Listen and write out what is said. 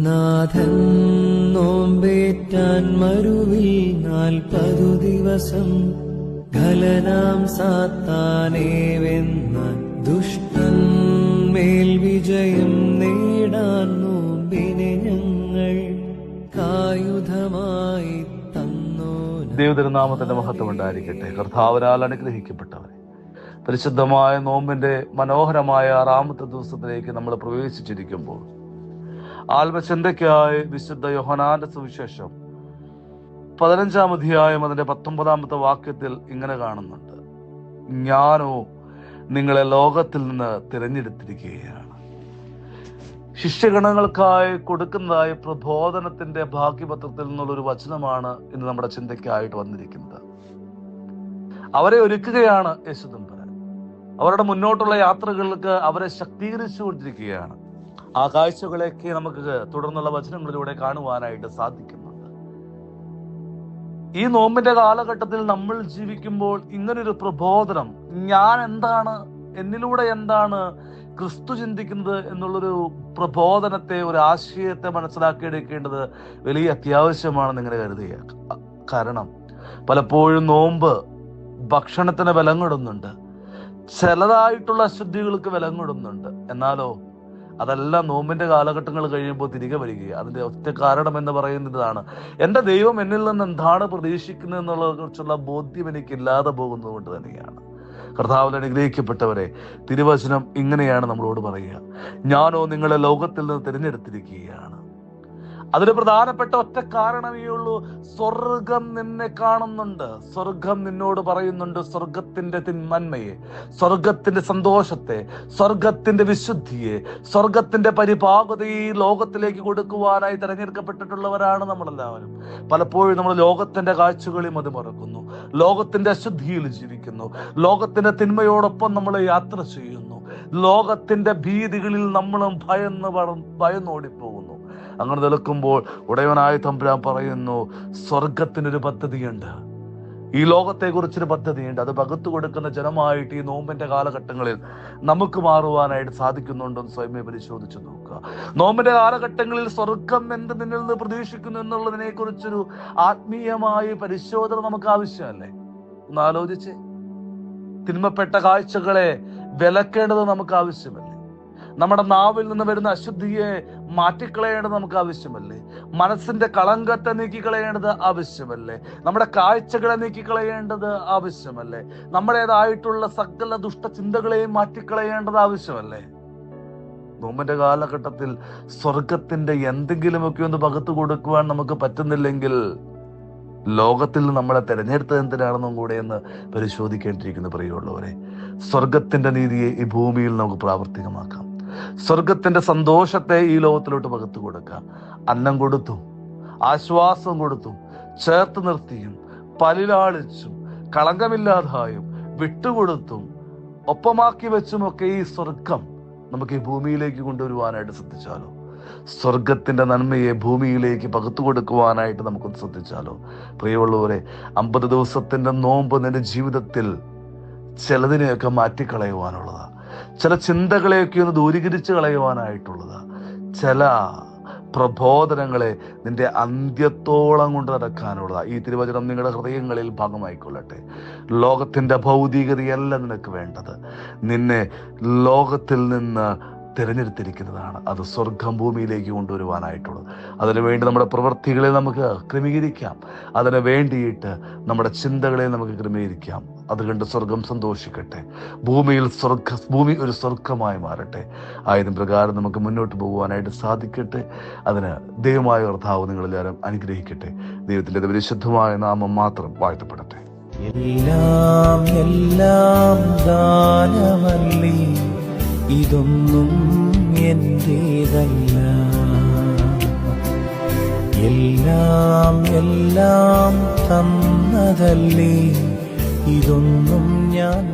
നാഥൻ നോമ്പേറ്റാൻ മരുവിൽ നാൽപ്പതു ദിവസം. ഖലനാം സാത്താനേവെന്ന ദുഷ്ടൻ മേൽ വിജയം നേടാൻ നോമ്പിനെ ഞങ്ങൾ കായുധമായി തന്നോ ദൈവതിരുനാമത്തിന്റെ മഹത്വം ഉണ്ടായിരിക്കട്ടെ കർത്താവിനാൽ അനുഗ്രഹിക്കപ്പെട്ടവരെ പരിശുദ്ധമായ നോമ്പിന്റെ മനോഹരമായ ആറാമത്തെ ദിവസത്തിലേക്ക് നമ്മൾ പ്രവേശിച്ചിരിക്കുമ്പോൾ ആത്മചിന്തയ്ക്കായി വിശുദ്ധ യോഹനാന്റെ സുവിശേഷം. പതിനഞ്ചാം അധ്യായം അതിന്റെ പത്തൊമ്പതാമത്തെ വാക്യത്തിൽ ഇങ്ങനെ കാണുന്നുണ്ട്. ഞാനോ നിങ്ങളെ ലോകത്തിൽ നിന്ന് തിരഞ്ഞെടുത്തിരിക്കുകയാണ്. ശിഷ്യഗണങ്ങൾക്കായി കൊടുക്കുന്നതായി പ്രബോധനത്തിന്റെ ഭാഗ്യപത്രത്തിൽ നിന്നുള്ളൊരു വചനമാണ് ഇന്ന് നമ്മുടെ ചിന്തയ്ക്കായിട്ട് വന്നിരിക്കുന്നത്. അവരെ ഒരുക്കുകയാണ് യേശുദമ്പരൻ. അവരുടെ മുന്നോട്ടുള്ള യാത്രകൾക്ക് അവരെ ശക്തീകരിച്ചു കൊണ്ടിരിക്കുകയാണ് ആ നമുക്ക് തുടർന്നുള്ള വചനങ്ങളിലൂടെ കാണുവാനായിട്ട് സാധിക്കുന്നുണ്ട്. ഈ നോമ്പിന്റെ കാലഘട്ടത്തിൽ നമ്മൾ ജീവിക്കുമ്പോൾ ഇങ്ങനൊരു പ്രബോധനം ഞാൻ എന്താണ് എന്നിലൂടെ എന്താണ് ക്രിസ്തു ചിന്തിക്കുന്നത് എന്നുള്ളൊരു പ്രബോധനത്തെ ഒരു ആശയത്തെ മനസ്സിലാക്കിയെടുക്കേണ്ടത് വലിയ അത്യാവശ്യമാണെന്ന് ഇങ്ങനെ കരുതുക. കാരണം പലപ്പോഴും നോമ്പ് ഭക്ഷണത്തിന് വിലങ്ങിടുന്നുണ്ട് ചിലതായിട്ടുള്ള അശുദ്ധികൾക്ക് വിലങ്ങിടുന്നുണ്ട് എന്നാലോ അതെല്ലാം നോമ്പിന്റെ കാലഘട്ടങ്ങൾ കഴിയുമ്പോൾ തിരികെ വരികയാണ് അതിന്റെ ഒറ്റ കാരണം എന്ന് പറയുന്നതാണ്. എന്റെ ദൈവം എന്നിൽ നിന്ന് എന്താണ് പ്രതീക്ഷിക്കുന്നത് എന്നുള്ളതിനെ കുറിച്ചുള്ള ബോധ്യം എനിക്കില്ലാതെ പോകുന്നത് കൊണ്ട് തന്നെയാണ്. കർത്താവിൽ അനുഗ്രഹിക്കപ്പെട്ടവരെ തിരുവചനം ഇങ്ങനെയാണ് നമ്മളോട് പറയുക. ഞാനോ നിങ്ങളെ ലോകത്തിൽ നിന്ന് തിരഞ്ഞെടുത്തിരിക്കുകയാണ്. അതിന് പ്രധാനപ്പെട്ട ഒറ്റ കാരണമേ ഉള്ളൂ. സ്വർഗം നിന്നെ കാണുന്നുണ്ട്. സ്വർഗം നിന്നോട് പറയുന്നുണ്ട് സ്വർഗത്തിന്റെ തിന്മന്മയെ സ്വർഗത്തിന്റെ സന്തോഷത്തെ സ്വർഗത്തിന്റെ വിശുദ്ധിയെ സ്വർഗത്തിന്റെ പരിപാകതയെ ലോകത്തിലേക്ക് കൊടുക്കുവാനായി തിരഞ്ഞെടുക്കപ്പെട്ടിട്ടുള്ളവരാണ് നമ്മളെല്ലാവരും. പലപ്പോഴും നമ്മൾ ലോകത്തിന്റെ കാഴ്ചകളിൽ അത് മറക്കുന്നു ലോകത്തിന്റെ അശുദ്ധിയിൽ ജീവിക്കുന്നു. ലോകത്തിന്റെ തിന്മയോടൊപ്പം നമ്മൾ യാത്ര ചെയ്യുന്നു. ലോകത്തിന്റെ ഭീതികളിൽ നമ്മളും ഭയന്ന് ഭയന്നോടിപ്പോകുന്നു. അങ്ങനെ നിൽക്കുമ്പോൾ ഉടയവനായ തമ്പുരാൻ പറയുന്നു സ്വർഗത്തിനൊരു പദ്ധതിയുണ്ട്. ഈ ലോകത്തെ കുറിച്ചൊരു പദ്ധതിയുണ്ട്. അത് പകുത്തു കൊടുക്കുന്ന ജനമായിട്ട് ഈ നോമ്പിന്റെ കാലഘട്ടങ്ങളിൽ നമുക്ക് മാറുവാനായിട്ട് സാധിക്കുന്നുണ്ടെന്ന് സ്വയമേ പരിശോധിച്ചു നോക്കുക. നോമ്പിന്റെ കാലഘട്ടങ്ങളിൽ സ്വർഗം എന്ത് നിന്നിൽ നിന്ന് പ്രതീക്ഷിക്കുന്നു എന്നുള്ളതിനെ കുറിച്ചൊരു ആത്മീയമായ പരിശോധന നമുക്ക് ആവശ്യമല്ലേ? ഒന്ന് ആലോചിച്ച്. തിന്മപ്പെട്ട കാഴ്ചകളെ വിലക്കേണ്ടത് നമുക്ക് ആവശ്യമല്ലേ? നമ്മുടെ നാവിൽ നിന്ന് വരുന്ന അശുദ്ധിയെ മാറ്റിക്കളയേണ്ടത് നമുക്ക് ആവശ്യമല്ലേ? മനസ്സിന്റെ കളങ്കത്തെ നീക്കിക്കളയേണ്ടത് ആവശ്യമല്ലേ? നമ്മുടെ കാഴ്ചകളെ നീക്കിക്കളയേണ്ടത് ആവശ്യമല്ലേ? നമ്മുടേതായിട്ടുള്ള സകല ദുഷ്ടചിന്തകളെയും മാറ്റിക്കളയേണ്ടത് ആവശ്യമല്ലേ? നോമ്പിന്റെ കാലഘട്ടത്തിൽ സ്വർഗത്തിന്റെ എന്തെങ്കിലുമൊക്കെ ഒന്ന് പകത്തു കൊടുക്കുവാൻ നമുക്ക് പറ്റുന്നില്ലെങ്കിൽ ലോകത്തിൽ നമ്മളെ തെരഞ്ഞെടുത്തത് എന്തിനാണെന്നും കൂടെ എന്ന് പരിശോധിക്കേണ്ടിയിരിക്കുന്ന പ്രിയമുള്ളവരെ. സ്വർഗത്തിന്റെ നീതിയെ ഈ ഭൂമിയിൽ നമുക്ക് പ്രാവർത്തികമാക്കാം. സ്വർഗത്തിന്റെ സന്തോഷത്തെ ഈ ലോകത്തിലോട്ട് പകർത്തു കൊടുക്കുക. അന്നം കൊടുത്തും ആശ്വാസം കൊടുത്തും ചേർത്ത് നിർത്തിയും പലിലാളിച്ചും കളങ്കമില്ലാതായും വിട്ടുകൊടുത്തും ഒപ്പമാക്കി വെച്ചുമൊക്കെ ഈ സ്വർഗം നമുക്ക് ഈ ഭൂമിയിലേക്ക് കൊണ്ടുവരുവാനായിട്ട് ശ്രദ്ധിച്ചാലോ? സ്വർഗത്തിന്റെ നന്മയെ ഭൂമിയിലേക്ക് പകർത്തു കൊടുക്കുവാനായിട്ട് നമുക്കൊന്ന് ശ്രദ്ധിച്ചാലോ? പ്രിയമുള്ളവരെ അമ്പത് ദിവസത്തിന്റെ നോമ്പ് നിന്റെ ജീവിതത്തിൽ ചിലതിനെയൊക്കെ മാറ്റിക്കളയുവാനുള്ളതാ. ചില ചിന്തകളെയൊക്കെ ഒന്ന് ദൂരീകരിച്ച് കളയുവാനായിട്ടുള്ളത്. ചില പ്രബോധനങ്ങളെ നിന്റെ അന്ത്യത്തോളം കൊണ്ട് നടക്കാനുള്ളതാ. ഈ തിരുവചനം നിങ്ങളുടെ ഹൃദയങ്ങളിൽ ഭാഗമായിക്കൊള്ളട്ടെ. ലോകത്തിന്റെ ഭൗതികതയല്ല നിനക്ക് വേണ്ടത്. നിന്നെ ലോകത്തിൽ നിന്ന് തിരഞ്ഞെടുത്തിരിക്കുന്നതാണ്. അത് സ്വർഗം ഭൂമിയിലേക്ക് കൊണ്ടുവരുവാനായിട്ടുള്ളത്. അതിനുവേണ്ടി നമ്മുടെ പ്രവൃത്തികളെ നമുക്ക് ക്രമീകരിക്കാം. അതിന് വേണ്ടിയിട്ട് നമ്മുടെ ചിന്തകളെ നമുക്ക് ക്രമീകരിക്കാം. അതുകൊണ്ട് സ്വർഗം സന്തോഷിക്കട്ടെ. ഭൂമിയിൽ സ്വർഗ ഭൂമി ഒരു സ്വർഗമായി മാറട്ടെ. ആയതും പ്രകാരം നമുക്ക് മുന്നോട്ട് പോകുവാനായിട്ട് സാധിക്കട്ടെ. അതിന് ദൈവമായ കർത്താവ് നിങ്ങളെല്ലാവരും അനുഗ്രഹിക്കട്ടെ. ദൈവത്തിന്റെ പരിശുദ്ധമായ നാമം മാത്രം വാഴ്ത്തപ്പെടട്ടെ. എല്ലാം എല്ലാം ദാനമല്ലി. ഇതൊന്നും എന്റേതല്ല എല്ലാം എല്ലാം തന്നതല്ലേ. ഇതൊന്നും ഞാൻ